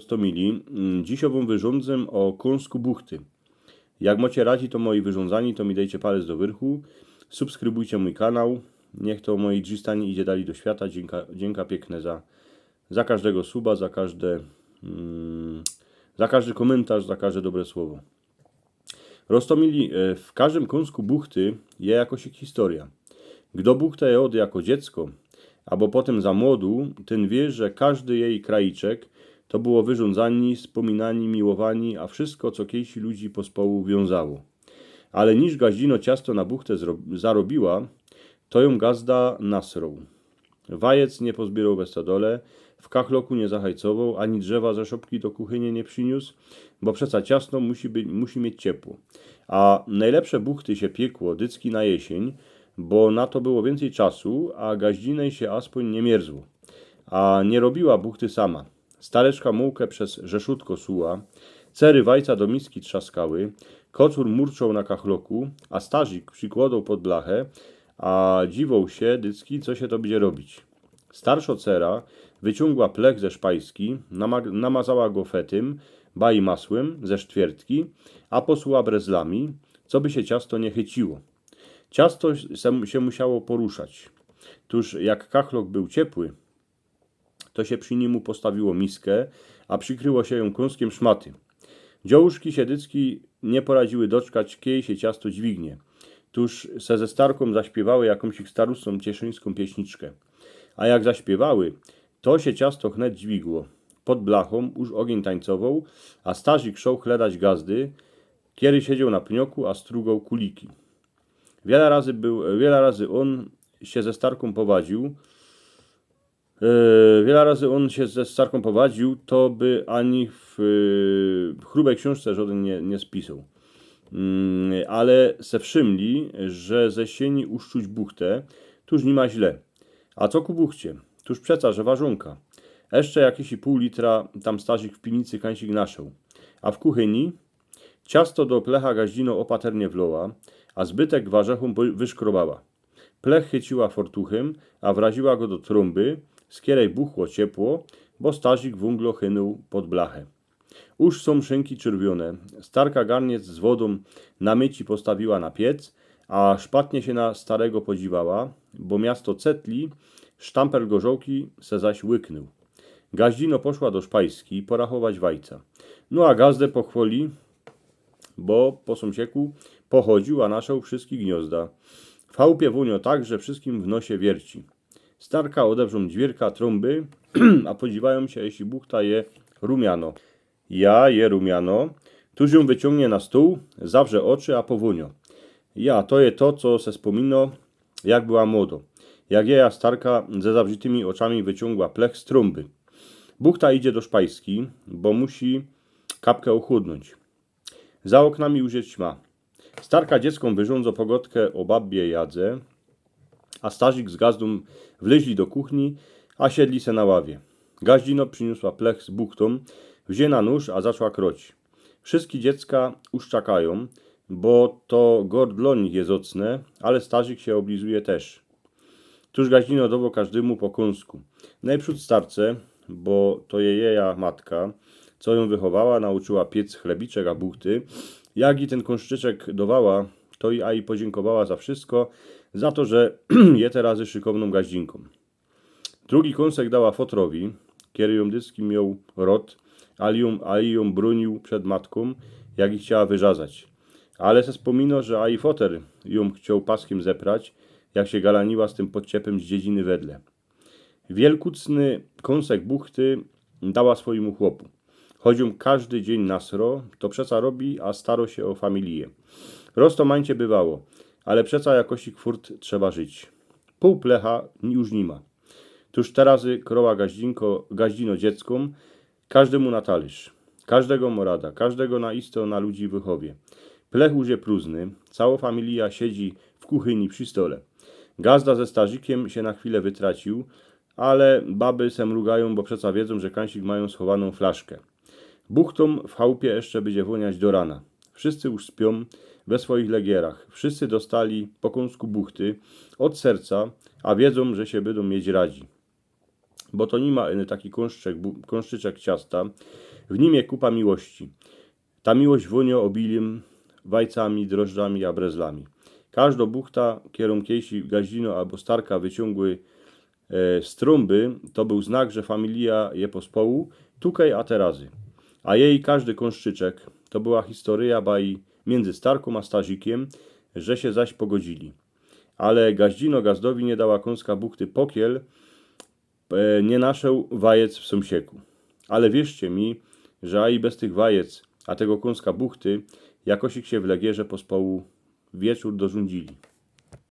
Prostomili, mm, dziś wam wyrządzę o kąsku buchty. Jak macie radzi to moi wyrządzani, to mi dajcie palec do wyrchu. Subskrybujcie mój kanał. Niech to moi drzistani idzie dali do świata. Dzięka, dzięka piękne za, za każdego suba, za każde, mm, za każdy komentarz, za każde dobre słowo. Rostomili, e, w każdym kąsku buchty je jakoś historia. Kdo buchtę je od jako dziecko, albo potem za młodu, ten wie, że każdy jej kraiczek to było wyrządzani, wspominani, miłowani, a wszystko, co kiejsi ludzi pospołu wiązało. Ale niż gaździno ciasto na buchtę zarobiła, to ją gazda nasrął. Wajec nie pozbierał we stodole, w kachloku nie zahajcował, ani drzewa ze szopki do kuchyni nie przyniósł, bo przeca ciasno musi, być, musi mieć ciepło. A najlepsze buchty się piekło dycki na jesień, bo na to było więcej czasu, a gaździnej się aspoń nie mierzło. A nie robiła buchty sama. Stareczka mułkę przez rzeszutko suła, cery wajca do miski trzaskały, kocur murczał na kachloku, a starzik przykładał pod blachę, a dziwał się dycki, co się to będzie robić. Starsza cera wyciągła plech ze szpajski, nama- namazała go fetym, baj masłem ze sztwiertki, a posłuła brezlami, co by się ciasto nie chyciło. Ciasto się musiało poruszać. Tuż jak kachlok był ciepły, to się przy nim postawiło miskę, a przykryło się ją kąskiem szmaty. Dziołuszki siedycki nie poradziły doczkać, kiej się ciasto dźwignie. Tuż se ze starką zaśpiewały jakąś ich starustą cieszyńską pieśniczkę. A jak zaśpiewały, to się ciasto chnet dźwigło. Pod blachą już ogień tańcował, a starzik szał chledać gazdy, kiedy siedział na pnioku, a strugał kuliki. Wiele razy, był, wiele razy on się ze starką powadził, Wiele razy on się ze starką powadził, to by ani w, chrubej książce żaden nie, nie spisał. Mm, Ale se wszymli, że ze sieni uszczuć buchtę, tuż nie ma źle. A co ku buchcie? Tuż przeca, że ważonka. Jeszcze jakieś pół litra tam stazik w pinicy kańsik naszą. A w kuchyni ciasto do plecha gaździno opaternie wloła, a zbytek warzechą po- wyszkrobała. Plech chyciła fortuchem, a wraziła go do trumby, z której buchło ciepło, bo stazik wunglo chynął pod blachę. Już są szynki czerwione. Starka garniec z wodą na myci postawiła na piec, a szpatnie się na starego podziwała, bo miasto cetli, sztamper gorzołki se zaś łyknął. Gaździno poszła do szpajski porachować wajca. No a gazdę pochwoli, bo po sąsieku pochodził, a naszał wszystkie gniozda. W chałupie wunio tak, że wszystkim w nosie wierci. Starka odewrzą dźwierka trąby, a podziwają się, jeśli buchta je rumiano. Ja je rumiano, tuż ją wyciągnie na stół, zawrze oczy, a powunio. Ja, to je to, co se wspomino, jak była młodo. Jak jeja starka ze zawrzytymi oczami wyciągła plech z trąby. Buchta idzie do szpajski, bo musi kapkę ochudnąć. Za oknami już jest ćma. Starka dziecką wyrządzo pogodkę o babie jadze, a starzik z gazdą wleźli do kuchni, a siedli se na ławie. Gaździno przyniosła plech z buchtą, wzię na nóż, a zaczęła kroć. Wszystkie dziecka uszczakają, bo to gord dla nich jest ocne, ale starzik się oblizuje też. Tuż gaździno dowo każdemu po kąsku. Najprzód starce, bo to je jeja matka, co ją wychowała, nauczyła piec chlebiczek a buchty. Jak i ten kąszczyczek dowała, to i a i podziękowała za wszystko, za to, że je te razy szykowną gaździnką. Drugi kąsek dała fotrowi, dyski miał rot, ale ją, a i ją bronił przed matką, jak i chciała wyrzazać. Ale se wspomino, że a i foter ją chciał paskiem zeprać, jak się galaniła z tym podciepem z dziedziny wedle. Wielkucny kąsek buchty dała swojemu chłopu. Chodził każdy dzień na sro, to przeca robi, a staro się o familię. Rostomańcie bywało, ale przeca jakości kwurt trzeba żyć. Pół plecha już nie ma. Tuż terazy kroła gaździnko, gaździno dzieckom, każdemu na talerz, każdego morada, każdego na isto na ludzi wychowie. Plech już je próżny, cała familia siedzi w kuchyni przy stole. Gazda ze starzikiem się na chwilę wytracił, ale baby se mrugają, bo przeca wiedzą, że kańsik mają schowaną flaszkę. Buchtom w chałupie jeszcze będzie woniać do rana. Wszyscy już śpią we swoich legierach. Wszyscy dostali po kąsku buchty od serca, a wiedzą, że się będą mieć radzi. bo to nie ma taki kąszczyczek ciasta, w nim je kupa miłości. Ta miłość wonio obiliem, wajcami, drożdżami, a brezlami. Każda buchta, kierunkiejsi gaździno albo starka wyciągły e, z trumby, to był znak, że familia je pospołu, tukaj a terazy. A jej każdy kąszczyczek, to była historia baj między Starką a Stazikiem, że się zaś pogodzili. Ale gaździno gazdowi nie dała kąska buchty pokiel, e, nie naszeł wajec w sąsieku. Ale wierzcie mi, że i bez tych wajec, a tego kąska buchty, jakosik się w legierze pospołu wieczór dorządzili.